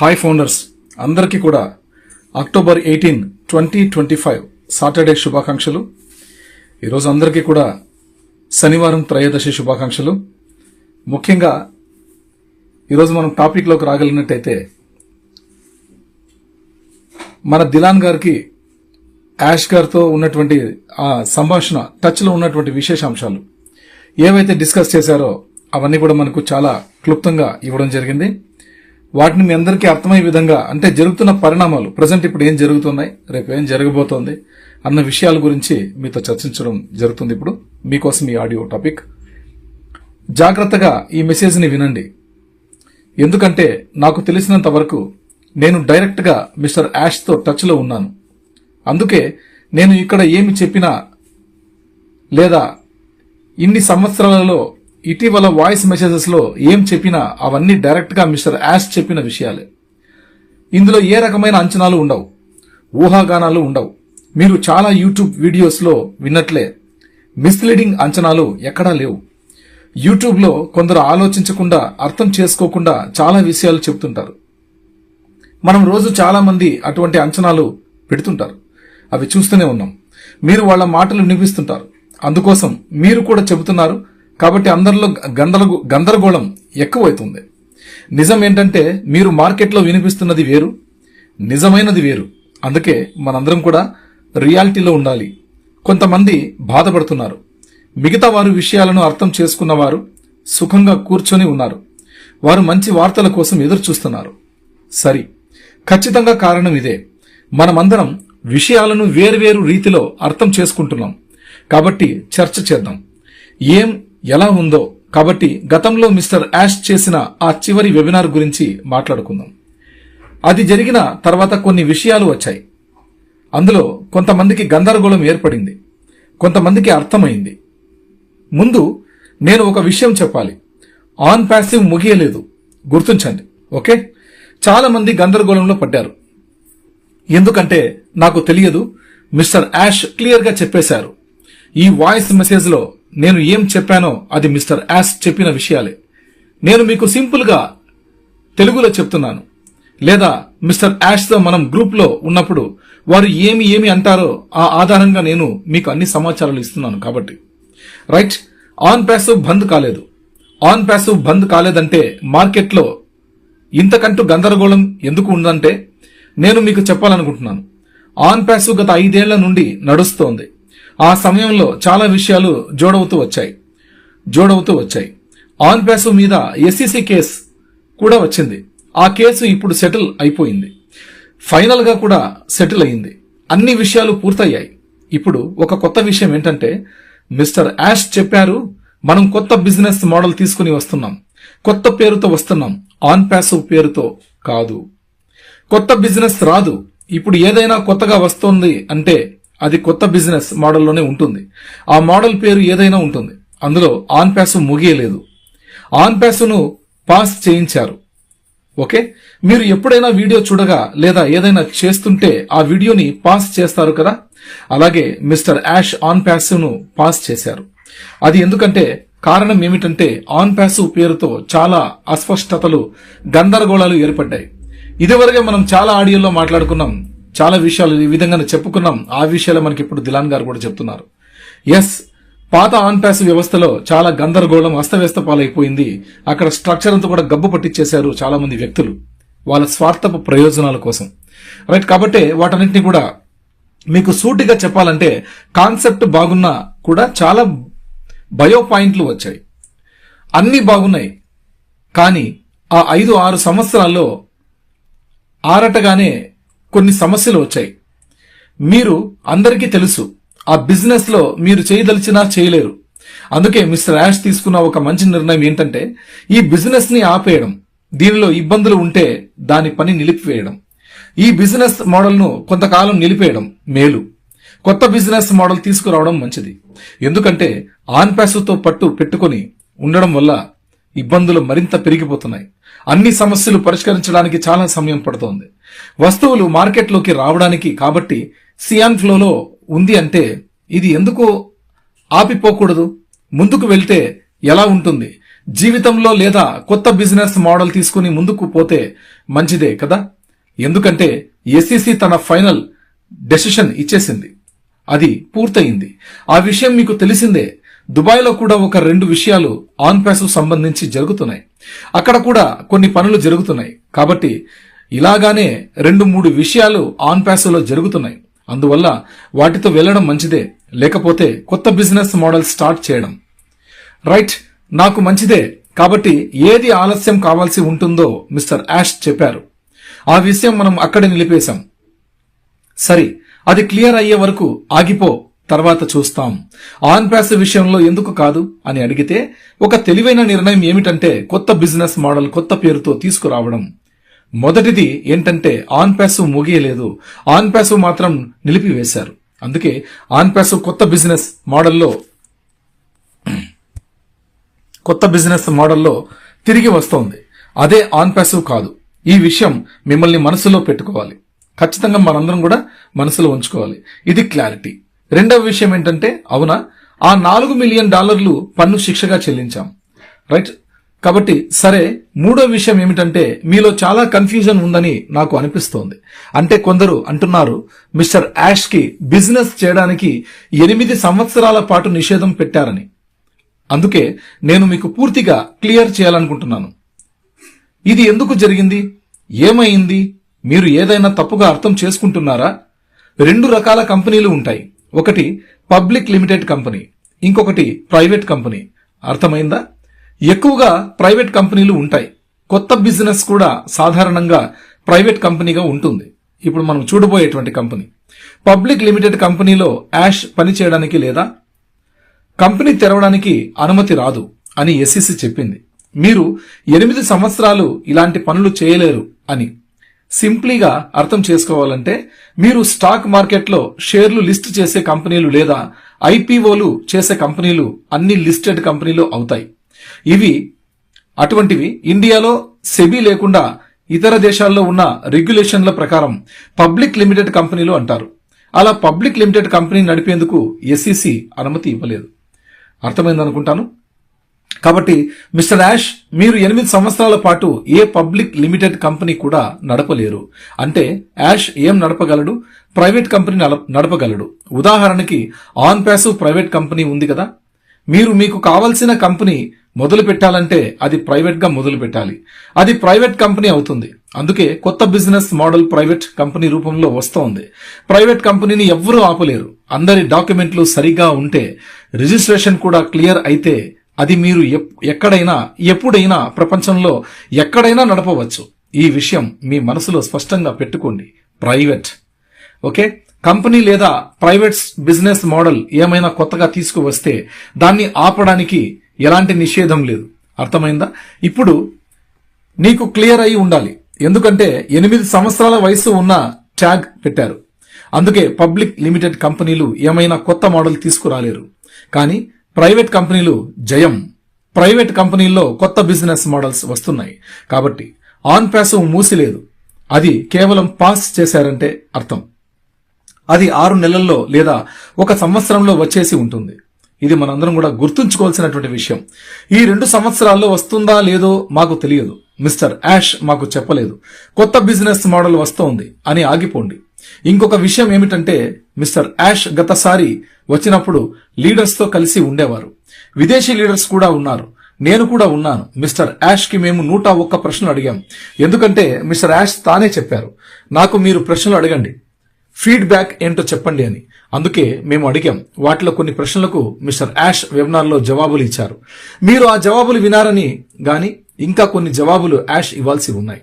Hi founders అందరికీ కూడా October eighteen twenty twenty five Saturday శుభాకాంక్షలు. ఈరోజు అందరికీ కూడా శనివారం త్రయోదశి శుభాకాంక్షలు. ముఖ్యంగా ఈరోజు మనం టాపిక్లోకి రాగలిగినట్టయితే మన దిలాన్ గారికి యాష్ గారితో ఉన్నటువంటి ఆ సంభాషణ టచ్లో ఉన్నటువంటి విశేషాంశాలు ఏవైతే డిస్కస్ చేశారో అవన్నీ కూడా మనకు చాలా క్లుప్తంగా ఇవ్వడం జరిగింది. వాటిని మీ అందరికీ అర్థమయ్యే విధంగా అంటే జరుగుతున్న పరిణామాలు ప్రజెంట్ ఇప్పుడు ఏం జరుగుతున్నాయి రేపు ఏం జరగబోతోంది అన్న విషయాల గురించి మీతో చర్చించడం జరుగుతుంది ఇప్పుడు. మీకోసం ఈ ఆడియో టాపిక్. జాగ్రత్తగా ఈ మెసేజ్ని వినండి. ఎందుకంటే నాకు తెలిసినంత వరకు నేను డైరెక్ట్గా మిస్టర్ యాష్తో టచ్లో ఉన్నాను. అందుకే నేను ఇక్కడ ఏమి చెప్పినా లేదా ఇన్ని సంవత్సరాలలో ఇటీవల వాయిస్ మెసేజెస్లో ఏం చెప్పినా అవన్నీ డైరెక్ట్గా మిస్టర్ యాష్ చెప్పిన విషయాలే. ఇందులో ఏ రకమైన అంచనాలు ఉండవు. ఊహాగానాలు ఉండవు. మీరు చాలా యూట్యూబ్ వీడియోస్లో విన్నట్లే. మిస్లీడింగ్ అంచనాలు ఎక్కడా లేవు. యూట్యూబ్లో కొందరు ఆలోచించకుండా అర్థం చేసుకోకుండా చాలా విషయాలు చెబుతుంటారు. మనం రోజు చాలా మంది అటువంటి అంచనాలు పెడుతుంటారు. అవి చూస్తూనే ఉన్నాం. మీరు వాళ్ళ మాటలు వినిపిస్తుంటారు. అందుకోసం మీరు కూడా చెబుతున్నారు కాబట్టి అందరిలో గందరగో గందరగోళం ఎక్కువైతుంది. నిజం ఏంటంటే మీరు మార్కెట్లో వినిపిస్తున్నది వేరు నిజమైనది వేరు. అందుకే మనందరం కూడా రియాలిటీలో ఉండాలి. కొంతమంది బాధపడుతున్నారు. మిగతా వారు విషయాలను అర్థం చేసుకున్నవారు సుఖంగా కూర్చొని ఉన్నారు. వారు మంచి వార్తల కోసం ఎదురు చూస్తున్నారు సరి. ఖచ్చితంగా కారణం ఇదే. మనమందరం విషయాలను వేర్వేరు రీతిలో అర్థం చేసుకుంటున్నాం. కాబట్టి చర్చ చేద్దాం. ఏం ఎలా ఉందో. కాబట్టి గతంలో మిస్టర్ యాష్ చేసిన ఆ చివరి వెబినార్ గురించి మాట్లాడుకుందాం. అది జరిగిన తర్వాత కొన్ని విషయాలు వచ్చాయి. అందులో కొంతమందికి గందరగోళం ఏర్పడింది. కొంతమందికి అర్థమైంది. ముందు నేను ఒక విషయం చెప్పాలి. ఆన్ ప్యాసివ్ ముగియలేదు. గుర్తుంచండి ఓకే? చాలా మంది గందరగోళంలో పడ్డారు. ఎందుకంటే నాకు తెలియదు మిస్టర్ యాష్ క్లియర్గా చెప్పేశారు. ఈ వాయిస్ మెసేజ్లో నేను ఏం చెప్పానో అది మిస్టర్ యాష్ చెప్పిన విషయాలే. నేను మీకు సింపుల్గా తెలుగులో చెప్తున్నాను. లేదా మిస్టర్ యాష్తో మనం గ్రూప్లో ఉన్నప్పుడు వారు ఏమి ఏమి అంటారో ఆ ఆధారంగా నేను మీకు అన్ని సమాచారాలు ఇస్తున్నాను కాబట్టి. రైట్? ఆన్ ప్యాసివ్ బంద్ కాలేదు. ఆన్ ప్యాసివ్ బంద్ కాలేదంటే మార్కెట్లో ఇంతకంటూ గందరగోళం ఎందుకు ఉందంటే నేను మీకు చెప్పాలనుకుంటున్నాను. ఆన్ ప్యాసివ్ గత ఐదేళ్ళ నుండి నడుస్తోంది. ఆ సమయంలో చాలా విషయాలు జోడవుతూ వచ్చాయి. జోడవుతూ వచ్చాయి. ఆన్ ప్యాసివ్ మీద ఎస్సీసీ కేసు కూడా వచ్చింది. ఆ కేసు ఇప్పుడు సెటిల్ అయిపోయింది. ఫైనల్గా కూడా సెటిల్ అయింది. అన్ని విషయాలు పూర్తయ్యాయి. ఇప్పుడు ఒక కొత్త విషయం ఏంటంటే మిస్టర్ యాష్ చెప్పారు మనం కొత్త బిజినెస్ మోడల్ తీసుకుని వస్తున్నాం. కొత్త పేరుతో వస్తున్నాం. ఆన్ ప్యాసు పేరుతో కాదు. కొత్త బిజినెస్ రాదు. ఇప్పుడు ఏదైనా కొత్తగా వస్తోంది అంటే అది కొత్త బిజినెస్ మోడల్లోనే ఉంటుంది. ఆ మోడల్ పేరు ఏదైనా ఉంటుంది. అందులో ఆన్ ప్యాసు ముగియలేదు. ఆన్ ప్యాసును పాస్ చేయించారు. ఓకే? మీరు ఎప్పుడైనా వీడియో చూడగా లేదా ఏదైనా చేస్తుంటే ఆ వీడియోని పాస్ చేస్తారు కదా? అలాగే మిస్టర్ యాష్ ఆన్ ప్యాసును పాస్ చేశారు. అది ఎందుకంటే కారణం ఏమిటంటే ఆన్ ప్యాసు పేరుతో చాలా అస్పష్టతలు గందరగోళాలు ఏర్పడ్డాయి. ఇదివరకే మనం చాలా ఆడియోలో మాట్లాడుకున్నాం చాలా విషయాలు ఈ విధంగా చెప్పుకున్నాం. ఆ విషయాలు మనకి ఇప్పుడు దిలాన్ గారు కూడా చెప్తున్నారు. ఎస్ పాత ఆన్ ప్యాస్ వ్యవస్థలో చాలా గందరగోళం అస్తవ్యస్త పాలైపోయింది. అక్కడ స్ట్రక్చర్ అంతా కూడా గబ్బు పట్టించేశారు చాలా మంది వ్యక్తులు. వాళ్ళ స్వార్థపు ప్రయోజనాల కోసం. రైట్ కాబట్టి వాటన్నింటినీ కూడా మీకు సూటిగా చెప్పాలంటే కాన్సెప్ట్ బాగున్నా కూడా చాలా బయో పాయింట్లు వచ్చాయి. అన్నీ బాగున్నాయి. కానీ ఆ ఐదు ఆరు సంవత్సరాల్లో ఆరటగానే కొన్ని సమస్యలు వచ్చాయి. మీరు అందరికీ తెలుసు ఆ బిజినెస్లో మీరు చేయదలిచినా చేయలేరు. అందుకే మిస్టర్ యాష్ తీసుకున్న ఒక మంచి నిర్ణయం ఏంటంటే ఈ బిజినెస్ని ఆపేయడం దీనిలో ఇబ్బందులు ఉంటే దాని పని నిలిపివేయడం. ఈ బిజినెస్ మోడల్ను కొంతకాలం నిలిపేయడం మేలు. కొత్త బిజినెస్ మోడల్ తీసుకురావడం మంచిది. ఎందుకంటే ఆన్తో పట్టు పెట్టుకొని ఉండడం వల్ల ఇబ్బందులు మరింత పెరిగిపోతున్నాయి. అన్ని సమస్యలు పరిష్కరించడానికి చాలా సమయం పడుతోంది. వస్తువులు మార్కెట్లోకి రావడానికి కాబట్టి సియాన్ ఫ్లోలో ఉంది అంటే ఇది ఎందుకు ఆపిపోకూడదు. ముందుకు వెళ్తే ఎలా ఉంటుంది? జీవితంలో లేదా కొత్త బిజినెస్ మోడల్ తీసుకుని ముందుకు పోతే మంచిదే కదా? ఎందుకంటే ఎస్ఈసి తన ఫైనల్ డెసిషన్ ఇచ్చేసింది. అది పూర్తయింది. ఆ విషయం మీకు తెలిసిందే. దుబాయ్లో కూడా ఒక రెండు విషయాలు ఆన్ ప్యాస్ సంబంధించి జరుగుతున్నాయి. అక్కడ కూడా కొన్ని పనులు జరుగుతున్నాయి. కాబట్టి ఇలాగానే రెండు మూడు విషయాలు ఆన్ ప్యాసులో జరుగుతున్నాయి. అందువల్ల వాటితో వెళ్ళడం మంచిదే. లేకపోతే కొత్త బిజినెస్ మోడల్ స్టార్ట్ చేయడం. రైట్ నాకు మంచిదే. కాబట్టి ఏది ఆలస్యం కావాల్సి ఉంటుందో మిస్టర్ యాష్ చెప్పారు. ఆ విషయం మనం అక్కడ నిలిపేశాం. సరే అది క్లియర్ అయ్యే వరకు ఆగిపో. తర్వాత చూస్తాం. ఆన్ ప్యాస్ విషయంలో ఎందుకు కాదు? అని అడిగితే ఒక తెలివైన నిర్ణయం ఏమిటంటే కొత్త బిజినెస్ మోడల్ కొత్త పేరుతో తీసుకురావడం. మొదటిది ఏంటంటే ఆన్ ప్యాస్ ముగియలేదు. ఆన్ ప్యాస్ మాత్రం నిలిపివేశారు. అందుకే ఆన్ ప్యాస్ కొత్త బిజినెస్ మోడల్లో కొత్త బిజినెస్ మోడల్లో తిరిగి వస్తోంది. అదే ఆన్ ప్యాసివ్ కాదు. ఈ విషయం మిమ్మల్ని మనసులో పెట్టుకోవాలి. ఖచ్చితంగా మనందరం కూడా మనసులో ఉంచుకోవాలి. ఇది క్లారిటీ. రెండవ విషయం ఏంటంటే అవునా? ఆ నాలుగు మిలియన్ డాలర్లు పన్ను శిక్షగా చెల్లించాం. రైట్? కాబట్టి సరే మూడో విషయం ఏమిటంటే మీలో చాలా కన్ఫ్యూజన్ ఉందని నాకు అనిపిస్తోంది. అంటే కొందరు అంటున్నారు మిస్టర్ యాష్కి బిజినెస్ చేయడానికి ఎనిమిది సంవత్సరాల పాటు నిషేధం పెట్టారని. అందుకే నేను మీకు పూర్తిగా క్లియర్ చేయాలనుకుంటున్నాను. ఇది ఎందుకు జరిగింది? ఏమైంది? మీరు ఏదైనా తప్పుగా అర్థం చేసుకుంటున్నారా? రెండు రకాల కంపెనీలు ఉంటాయి. ఒకటి పబ్లిక్ లిమిటెడ్ కంపెనీ ఇంకొకటి ప్రైవేట్ కంపెనీ. అర్థమైందా? ఎక్కువగా ప్రైవేట్ కంపెనీలు ఉంటాయి. కొత్త బిజినెస్ కూడా సాధారణంగా ప్రైవేట్ కంపెనీగా ఉంటుంది. ఇప్పుడు మనం చూడబోయేటువంటి కంపెనీ. పబ్లిక్ లిమిటెడ్ కంపెనీలో యాష్ పనిచేయడానికి లేదా? కంపెనీ తెరవడానికి అనుమతి రాదు అని ఎస్ఈసి చెప్పింది. మీరు ఎనిమిది సంవత్సరాలు ఇలాంటి పనులు చేయలేరు అని. సింప్లీగా అర్థం చేసుకోవాలంటే మీరు స్టాక్ మార్కెట్లో షేర్లు లిస్ట్ చేసే కంపెనీలు లేదా ఐపీఓలు చేసే కంపెనీలు అన్ని లిస్టెడ్ కంపెనీలు అవుతాయి. ఇవి అటువంటివి ఇండియాలో సెబీ లేకుండా ఇతర దేశాల్లో ఉన్న రెగ్యులేషన్ల ప్రకారం పబ్లిక్ లిమిటెడ్ కంపెనీలు అంటారు. అలా పబ్లిక్ లిమిటెడ్ కంపెనీ నడిపేందుకు ఎస్ఈసి అనుమతి ఇవ్వలేదు. అర్థమైందనుకుంటాను? కాబట్టి మిస్టర్ యాష్ మీరు ఎనిమిది సంవత్సరాల పాటు ఏ పబ్లిక్ లిమిటెడ్ కంపెనీ కూడా నడపలేరు. అంటే యాష్ ఏం నడపగలడు? Private company నడపగలడు. ఉదాహరణకి ఆన్ ప్యాసివ్ ప్రైవేట్ కంపెనీ ఉంది కదా? మీరు మీకు కావలసిన కంపెనీ మొదలు పెట్టాలంటే అది ప్రైవేట్గా మొదలు పెట్టాలి. అది ప్రైవేట్ కంపెనీ అవుతుంది. అందుకే కొత్త బిజినెస్ మోడల్ ప్రైవేట్ కంపెనీ రూపంలో వస్తోంది. ప్రైవేట్ కంపెనీని ఎవ్వరూ ఆపలేరు. అందరి డాక్యుమెంట్లు సరిగా ఉంటే రిజిస్ట్రేషన్ కూడా క్లియర్ అయితే అది మీరు ఎప్- ఎక్కడైనా ఎప్పుడైనా ప్రపంచంలో ఎక్కడైనా నడపవచ్చు. ఈ విషయం మీ మనసులో స్పష్టంగా పెట్టుకోండి. ప్రైవేట్. ఓకే? కంపెనీ లేదా ప్రైవేట్ బిజినెస్ మోడల్ ఏమైనా కొత్తగా తీసుకువస్తే దాన్ని ఆపడానికి ఎలాంటి నిషేధం లేదు. అర్థమైందా? ఇప్పుడు నీకు క్లియర్ అయి ఉండాలి. ఎందుకంటే ఎనిమిది సంవత్సరాల వయసు ఉన్న ట్యాగ్ పెట్టారు. అందుకే పబ్లిక్ లిమిటెడ్ కంపెనీలు ఏమైనా కొత్త మోడల్ తీసుకురాలేరు. కానీ ప్రైవేట్ కంపెనీలు జయం. ప్రైవేట్ కంపెనీల్లో కొత్త బిజినెస్ మోడల్స్ వస్తున్నాయి. కాబట్టి ఆన్ ప్యాసివ్ మూసిలేదు అది కేవలం పాస్ చేశారంటే అర్థం. అది ఆరు నెలల్లో లేదా ఒక సంవత్సరంలో వచ్చేసి ఉంటుంది. ఇది మనందరం కూడా గుర్తుంచుకోవాల్సినటువంటి విషయం. ఈ రెండు సంవత్సరాల్లో వస్తుందా లేదో మాకు తెలియదు. మిస్టర్ యాష్ మాకు చెప్పలేదు. కొత్త బిజినెస్ మోడల్ వస్తోంది అని ఆగిపోండి. ఇంకొక విషయం ఏమిటంటే మిస్టర్ యాష్ గతసారి వచ్చినప్పుడు లీడర్స్తో కలిసి ఉండేవారు. విదేశీ లీడర్స్ కూడా ఉన్నారు. నేను కూడా ఉన్నాను. మిస్టర్ యాష్కి మేము నూట ఒక్క ప్రశ్నలు అడిగాం. ఎందుకంటే మిస్టర్ యాష్ తానే చెప్పారు. నాకు మీరు ప్రశ్నలు అడగండి. ఫీడ్బ్యాక్ ఏంటో చెప్పండి అని. అందుకే మేము అడిగాం. వాటిలో కొన్ని ప్రశ్నలకు మిస్టర్ యాష్ వెబినార్లో జవాబులు ఇచ్చారు. మీరు ఆ జవాబులు వినారని గాని ఇంకా కొన్ని జవాబులు యాష్ ఇవ్వాల్సి ఉన్నాయి.